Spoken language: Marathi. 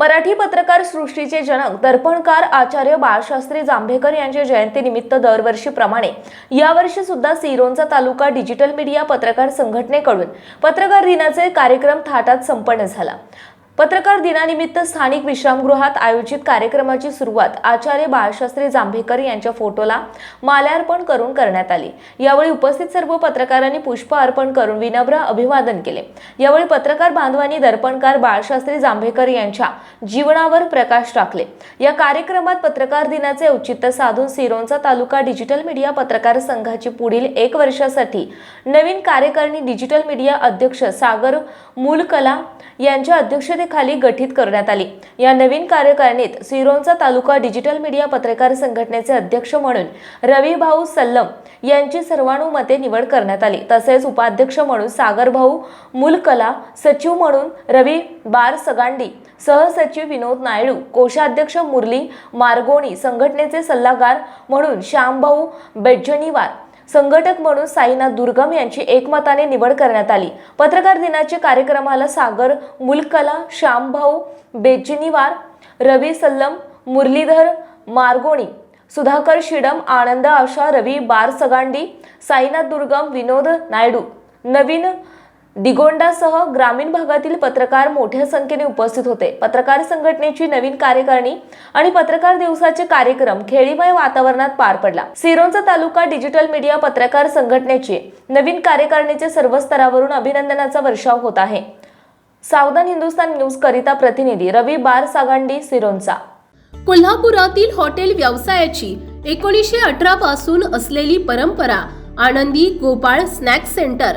मराठी पत्रकार सृष्टीचे जनक दर्पणकार आचार्य बाळशास्त्री जांभेकर यांच्या जयंतीनिमित्त दरवर्षीप्रमाणे यावर्षी सुद्धा सिरोंचा तालुका डिजिटल मीडिया पत्रकार संघटनेकडून पत्रकार दिनाचे कार्यक्रम थाटात संपन्न झाला. पत्रकार दिनानिमित्त स्थानिक विश्रामगृहात आयोजित कार्यक्रमाची सुरुवात आचार्य बाळशास्त्री जांभेकर यांच्या फोटोला माल्यार्पण करून करण्यात आली. यावेळी उपस्थित सर्व पत्रकारांनी पुष्प अर्पण करून विनम्र अभिवादन केले. यावेळी पत्रकार बांधवांनी दर्पणकार बाळशास्त्री जांभेकर यांच्या जीवनावर प्रकाश टाकले. या कार्यक्रमात पत्रकार दिनाचे औचित्य साधून सिरोंचा तालुका डिजिटल मीडिया पत्रकार संघाची पुढील एक वर्षासाठी नवीन कार्यकारिणी डिजिटल मीडिया अध्यक्ष सागर मूलकला यांच्या अध्यक्ष अध्यक्षतेखाली गठीत करण्यात आली. या नवीन कार्यकारिणीत सिरोंचा तालुका डिजिटल मीडिया पत्रकार संघटनेचे अध्यक्ष म्हणून रविभाऊ सल्लम यांची सर्वानुमते निवड करण्यात आली. तसेच उपाध्यक्ष म्हणून सागरभाऊ मुलकला सचिव म्हणून रवी बार सगांडी सहसचिव विनोद नायडू कोषाध्यक्ष मुरली मार्गोणी संघटनेचे सल्लागार म्हणून श्यामभाऊ बेज्जनीवार संघटक म्हणून साईनाथ दुर्गम यांची एकमताने निवड करण्यात आली. पत्रकार दिनाच्या कार्यक्रमाला सागर मुलकला श्यामभाऊ बेजिनीवार रवी सल्लम मुरलीधर मार्गोणी सुधाकर शिडम आनंद आशा रवी बार सगांडी साईनाथ दुर्गम विनोद नायडू नवीन दिगोंडासह ग्रामीण भागातील पत्रकार मोठ्या संख्येने उपस्थित होते. पत्रकार संघटनेची नवीन कार्यकारिणी आणि पत्रकार दिवसाचे कार्यक्रम खेळीमय वातावरणात पार पडला. सिरोंचा तालुका डिजिटल मीडिया पत्रकार संघटनेचे नवीन कार्यकारिणीचे सर्व स्तरावरून अभिनंदनाचा वर्षाव होत आहे. सावधान हिंदुस्तान न्यूज करिता प्रतिनिधी रवी बार सागांडी सिरोंचा. कोल्हापुरातील हॉटेल व्यवसायाची एकोणीसशे अठरा पासून असलेली परंपरा आनंदी गोपाळ स्नॅक्स सेंटर